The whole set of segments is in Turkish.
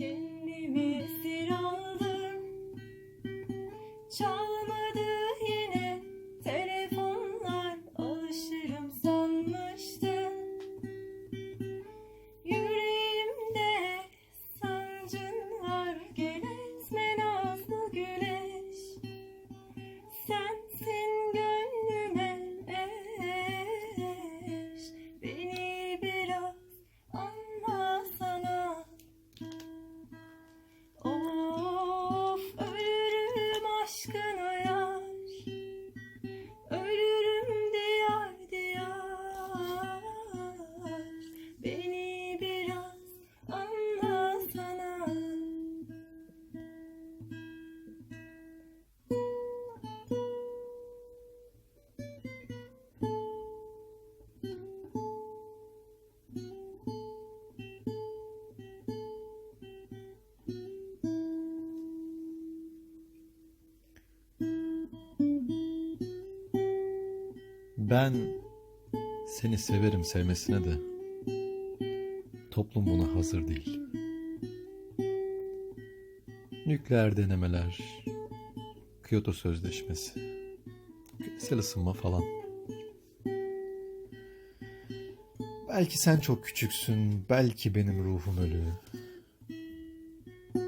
Kendimi esir aldım aşkına Ben seni severim sevmesine de toplum buna hazır değil. Nükleer denemeler, Kyoto Sözleşmesi, küresel ısınma falan. Belki sen çok küçüksün, belki benim ruhum ölü.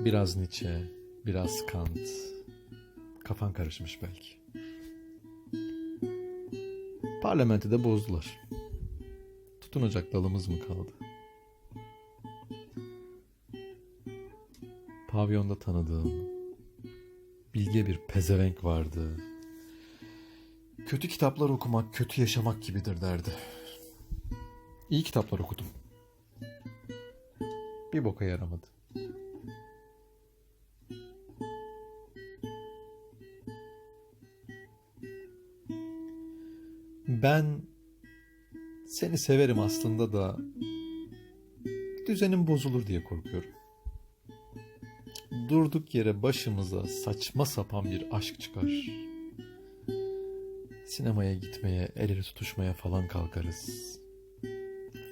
Biraz Nietzsche, biraz Kant. Kafan karışmış belki. Parlamentoda bozdular. Tutunacak dalımız mı kaldı? Pavyonda tanıdığım bilge bir pezevenk vardı. Kötü kitaplar okumak kötü yaşamak gibidir derdi. İyi kitaplar okudum. Bir boka yaramadı. Ben seni severim aslında da düzenim bozulur diye korkuyorum. Durduk yere başımıza saçma sapan bir aşk çıkar. Sinemaya gitmeye, el ele tutuşmaya falan kalkarız.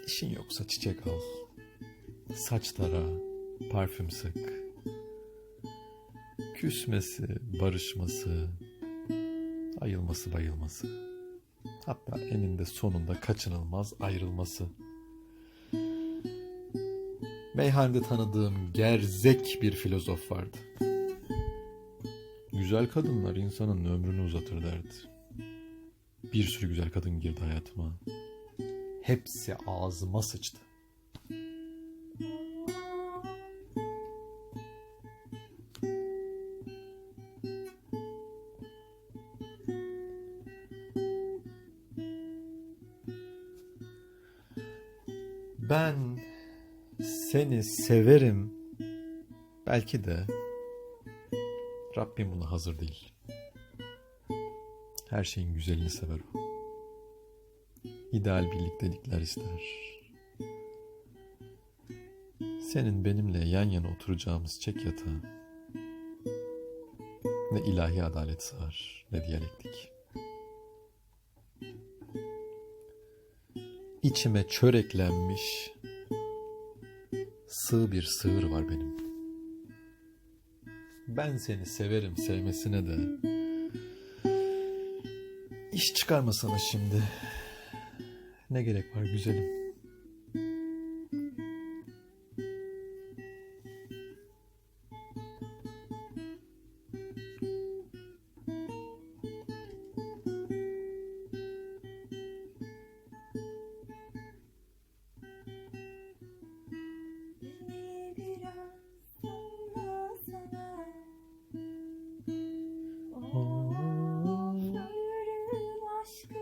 İşin yoksa çiçek al. Saç tara, parfüm sık. Küsmesi, barışması, ayılması, bayılması. Hatta eninde sonunda kaçınılmaz ayrılması. Meyhanede tanıdığım gerzek bir filozof vardı. Güzel kadınlar insanın ömrünü uzatır derdi. Bir sürü güzel kadın girdi hayatıma. Hepsi ağzıma sıçtı. Ben seni severim. Belki de Rabbim buna hazır değil. Her şeyin güzelini sever o. İdeal birliktelikler ister. Senin benimle yan yana oturacağımız çek yatağı. Ne ilahi adalet sığar ne diyalektik. İçime çöreklenmiş sığ bir sığır var benim. Ben seni severim sevmesine de iş çıkarmasana şimdi. Ne gerek var güzelim? aşkım.